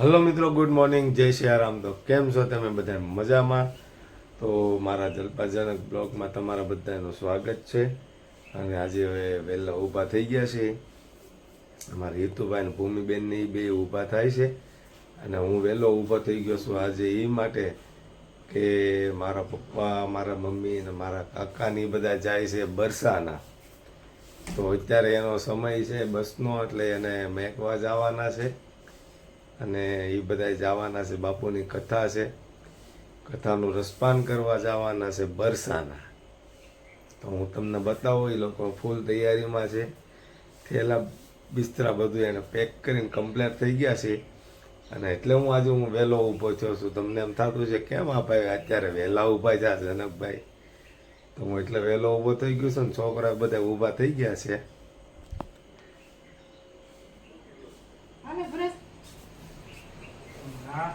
Hello મિત્રો good morning જય સિયારામ. તો કેમ છો તમે બધા મજામાં? તો મારા જલ્પાજનક બ્લોગમાં તમારા બધાનું સ્વાગત છે. અને આજે હવે વહેલા ઊભા થઈ ગયા છે અમારા હિતુભાઈ અને ભૂમિબેનની બે ઊભા થાય છે. અને હું વહેલો ઊભો થઈ ગયો છું આજે એ માટે કે મારા પપ્પા, મારા મમ્મી અને મારા કાકાની બધા જાય છે બરસાના. તો અત્યારે એનો સમય છે બસનો, એટલે એને મેકવા જવાના છે. અને એ બધા જવાના છે, બાપુની કથા છે. કથાનું રસપાન કરવા જવાના છે બરસાના. તો હું તમને બતાવું, એ લોકો ફૂલ તૈયારીમાં છે. થેલા બિસ્તરા બધું એને પેક કરીને કમ્પ્લેટ થઈ ગયા છે. અને એટલે હું આજે હું વહેલો ઊભો થયો છું. તમને એમ થતું છે કેમ આ ભાઈ અત્યારે વહેલા ઊભા થયા જનકભાઈ? તો હું એટલે વહેલો ઊભો થઈ ગયો છું ને છોકરા બધા ઊભા થઈ ગયા છે હાલે બ્રશ.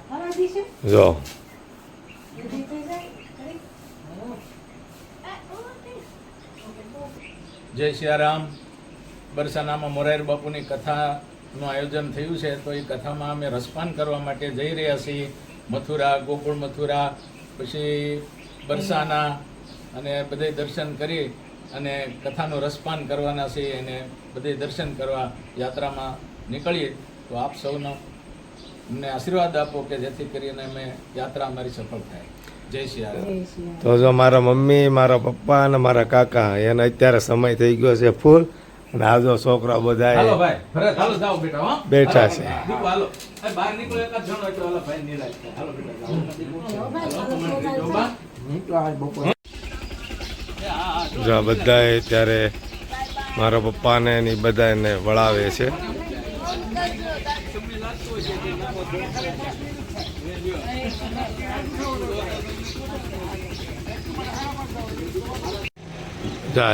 હાલો દીશુ. જો. જય સિયારામ. બરસાનામાં મોરારી બાપુની કથાનું આયોજન થયું છે, તો એ કથામાં અમે રસપાન કરવા માટે જઈ રહ્યા છીએ. મથુરા, ગોકુળ મથુરા, પછી બરસાના અને બધે દર્શન કરી અને કથાનું રસપાન કરવાના છે અને બધે દર્શન કરવા યાત્રામાં નીકળીએ. તો આપ સૌનો અમને આશીર્વાદ આપો કે જેથી કરીને અમે યાત્રા અમારી સફળ થાય. જય તો જો મારા મમ્મી મારા પપ્પા અને મારા કાકા એને અત્યારે સમય થઈ ગયો છે ફૂલ. અને આ જો છોકરા બધા ભાઈ ભરત હાલો જાઓ બેટા હો. બેઠા છે. જો. બધા અત્યારે મારા પપ્પાને ને બધાને વળાવે છે.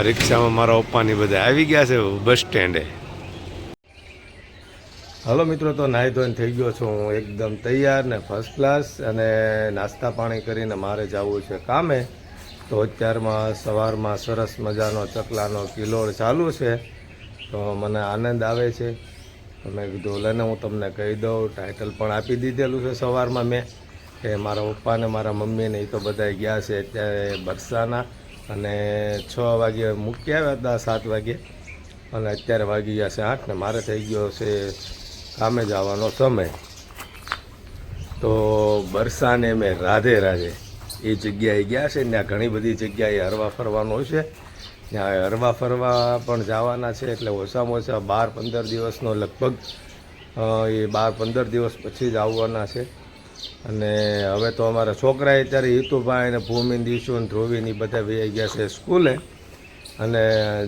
રિક્ષામાં મારા પપ્પાની બધા આવી ગયા છે બસ સ્ટેન્ડે. હલો મિત્રો, તો નાહી ધોઈને થઈ ગયો છું હું એકદમ તૈયાર ને ફર્સ્ટ ક્લાસ અને નાસ્તા પાણી કરીને મારે જવું છે કામે. તો અત્યારમાં સવારમાં સરસ મજાનો ચકલાનો કિલોળ ચાલુ છે. તો મને આનંદ આવે છે. તો કીધું ને હું તમને કહી દઉં ટાઇટલ પણ આપી દીધેલું છે સવારમાં મેં, કે મારા પપ્પાને મારા મમ્મીને એ તો બધા ગયા છે અત્યારે બરસાના અને છ વાગે મૂકી આવ્યા હતા, સાત વાગે. અને અત્યારે વાગી ગયા છે આઠ ને મારે થઈ ગયો છે કામે જવાનો સમય. તો બરસાને મેં રાધે રાધે એ જગ્યાએ ગયા છે, ત્યાં ઘણી બધી જગ્યાએ હરવા ફરવાનું હોય છે. ત્યાં હરવા ફરવા પણ જવાના છે એટલે ઓછામાં ઓછા બાર, પંદર દિવસનો લગભગ એ બાર, પંદર દિવસ પછી જ આવવાના છે. અને હવે તો અમારા છોકરા અત્યારે હિતુભાઈ અને ભૂમિન દીશુ અને ધ્રુવીન એ બધા વહી ગયા છે સ્કૂલે. અને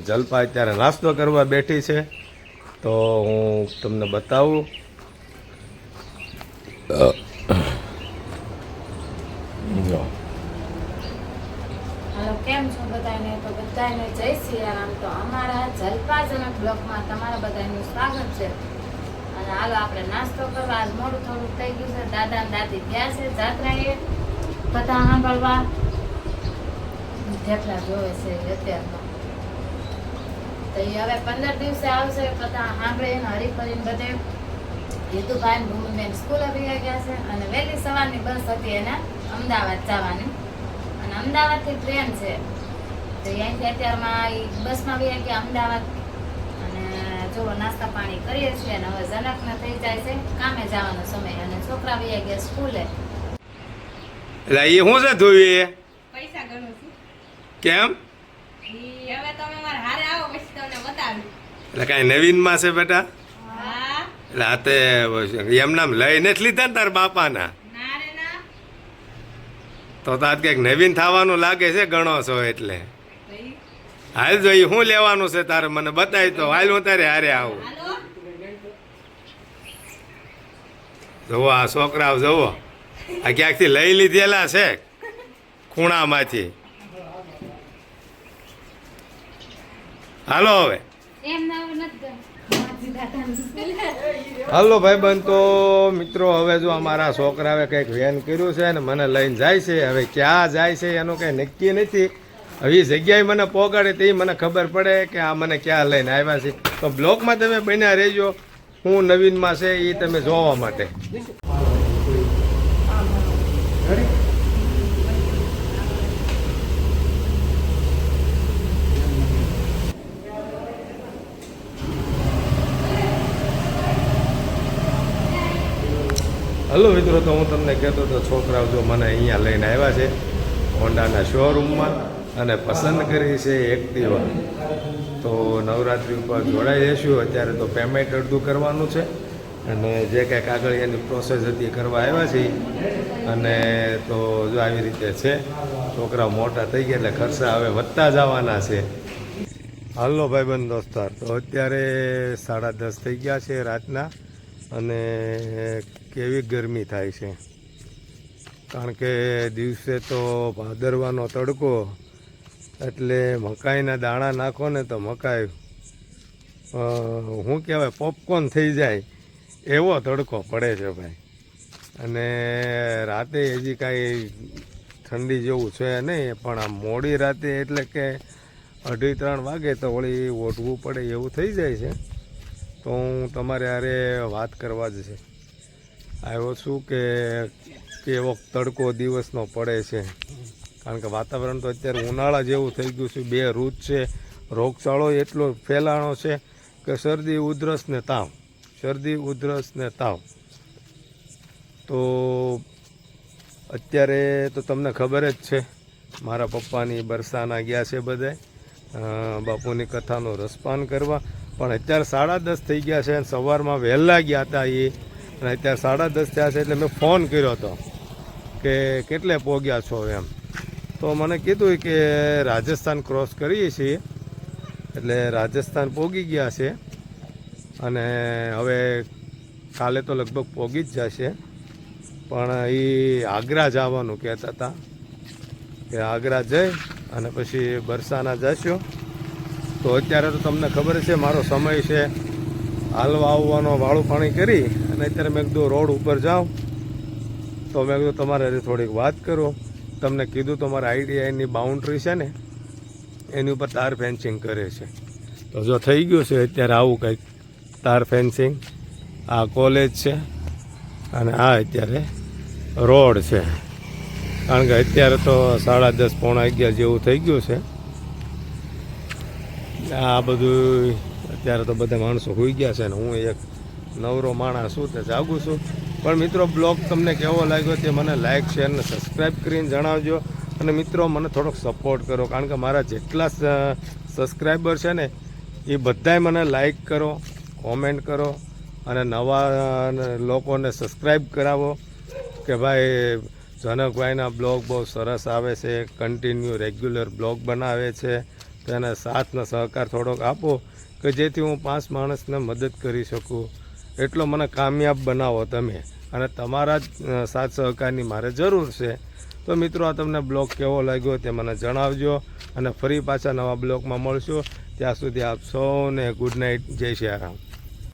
જલપા અત્યારે નાસ્તો કરવા બેઠી છે. તો હું તમને બતાવું જો હાલો, કેમ છો બધાને જય સિયારામ. તો અમારા જલપાજનક બ્લોકમાં તમારા બધાનું સ્વાગત છે. અને હાલો આપણે નાસ્તો કરવા. આજ મોડું થોડું થઈ ગયું છે. દાદા દાદી ગયા છે. જાત્રાએ બધા સાંભળવા. જેટલા જોવે છે અત્યારમાં. તો એ હવે પંદર દિવસે આવશે. કથા સાંભળીને હરીફરીને બધે. હેતુભાઈ ભૂમિબેન સ્કૂલ ભેગા ગયા છે. અને વહેલી સવારની બસ હતી એને અમદાવાદ જવાની. અને અમદાવાદથી ટ્રેન છે. તો અહીંથી અત્યારમાં બસમાં બી ગયા અમદાવાદ. અને જો નાસ્તા પાણી કરીએ છીએ અને હવે જનકને થઈ જાય છે કામે જવાનો સમય. અને છોકરા બી ગયા સ્કૂલે. એટલે એ શું છે ધોવી પૈસા ગણું છું. કેમ? હવે તમે મારા હારે આવો પછી તમને બતાવું એટલે કાંઈ નવીનમાં છે બેટા? રાતે એટલે આ તે એમ નામ લઈને જ લીધા ને તાર બાપાના. ના તો તાર કંઈક નવીન થવાનું લાગે છે ગણો છો એટલે. હાલ જો શું લેવાનું છે તારે મને બતાવી તો. હાલ હું તારે હારે આવું. જુઓ આ છોકરાઓ જુઓ. આ ક્યાંકથી લઈ લીધેલા છે? ખૂણામાંથી. હાલો હવે. હાલો ભાઈ બન તો મિત્રો હવે જો અમારા છોકરાએ કંઈક વેન કર્યું છે ને મને લઈને જાય છે હવે ક્યાં જાય છે એનું કંઈ નક્કી નથી. હવે જગ્યાએ મને પોગાડે તે મને ખબર પડે કે આ મને ક્યાં લઈને આવ્યા છે. તો બ્લોકમાં તમે બન્યા રહેજો. હું નવીનમાં છે એ તમે જોવા માટે. હલો મિત્રો, તો હું તમને કહેતો હતો, છોકરાઓ જો મને અહીંયા લઈને આવ્યા છે, હોન્ડાના શોરૂમમાં અને પસંદ કરી છે એક્ટિવા તો નવરાત્રિ ઉપર જોડાઈ જઈશું. અત્યારે તો પેમેન્ટ અડધું કરવાનું છે. અને જે કંઈ આગળ એની પ્રોસેસ હતી કરવા આવ્યા છીએ. અને તો જો આવી રીતે છે છોકરા મોટા થઈ ગયા એટલે ખર્ચા હવે વધતા જવાના છે. હાલો ભાઈબંધ દોસ્તાર તો અત્યારે સાડા દસ થઈ ગયા છે રાતના. અને કેવી ગરમી થાય છે? કારણ કે દિવસે તો ભાદરવાનો તડકો એટલે મકાઈના દાણા નાખો ને તો મકાઈ શું કહેવાય પોપકોર્ન થઈ જાય એવો તડકો પડે છે ભાઈ. અને રાતે હજી કાંઈ ઠંડી જેવું છે નહીં, પણ આ મોડી રાતે એટલે કે અઢી ત્રણ વાગે તો વળી ઓઢવું પડે એવું થઈ જાય છે. તો હું તમારે હારે વાત કરવા જ છે. આવ્યો છું કે કેવો તડકો દિવસનો પડે છે. કારણ કે વાતાવરણ તો અત્યારે ઉનાળા જેવું થઈ ગયું છે, બે ઋત છે, રોગચાળો એટલો ફેલાણો છે કે શરદી, ઉધરસ ને તાવ. શરદી, ઉધરસ ને તાવ. તો અત્યારે તો તમને ખબર જ છે, મારા પપ્પાની બરસાના ગયા છે બધે બાપુની કથાનું રસપાન કરવા. પણ અત્યારે સાડા દસ થઈ ગયા છે અને સવારમાં વહેલા ગયા હતા એ. અને અત્યારે સાડા દસ થયા છે એટલે મેં ફોન કર્યો હતો કે કેટલે પહોંચ્યા છો એમ. તો મને કીધું કે રાજસ્થાન ક્રોસ કરીએ છીએ. એટલે રાજસ્થાન પોગી ગયા છે. અને હવે કાલે તો લગભગ પોગી જ જશે. પણ એ આગ્રા જવાનું કહેતા હતા કે આગ્રા જઈ અને પછી બરસાના જશો. તો અત્યારે તો તમને ખબર છે, મારો સમય છે. હાલવા આવવાનો વાળું પાણી કરી અને અત્યારે મેં કીધું રોડ ઉપર જાઉં. તો મેં કીધું તમારે થોડીક વાત કરું. તમને કીધું તો મારા આઈડીઆઈની બાઉન્ડ્રી છે ને, એની ઉપર તાર ફેન્સિંગ કરે છે. તો જો થઈ ગયું છે, અત્યારે આવું કંઈક તાર ફેન્સિંગ આ કોલેજ છે અને આ અત્યારે રોડ છે. કારણ કે અત્યારે તો સાડા દસ પોણા અગિયાર જેવું થઈ ગયું છે. આ બધું અત્યારે તો બધા માણસો હોઈ ગયા છે ને હું એક નવરો માણસ છું, તે જાગું છું. પણ મિત્રો, બ્લોગ તમને કેવો લાગ્યો તે મને લાઇક શેર અને સબસ્ક્રાઈબ કરીને જણાવજો. અને મિત્રો, મને થોડોક સપોર્ટ કરો, કારણ કે મારા જેટલા સબસ્ક્રાઈબર છે ને, એ બધાય મને લાઇક કરો કોમેન્ટ કરો, અને નવા લોકોને સબસ્ક્રાઈબ કરાવો કે ભાઈ, જનકભાઈના બ્લોગ બહુ સરસ આવે છે કન્ટિન્યુ રેગ્યુલર બ્લોગ બનાવે છે તેને સાથનો સહકાર થોડોક આપો, કે જેથી હું પાંચ માણસને મદદ કરી શકું. એટલો મને કામયાબ બનાવો તમે. અને તમારા જ સાથ સહકારની મારે જરૂર છે. તો મિત્રો, આ તમને બ્લોગ કેવો લાગ્યો તે મને જણાવજો અને ફરી પાછા નવા બ્લોગમાં મળશું. ત્યાં સુધી આપ સૌને ગુડ નાઇટ. જય શ્રી રામ.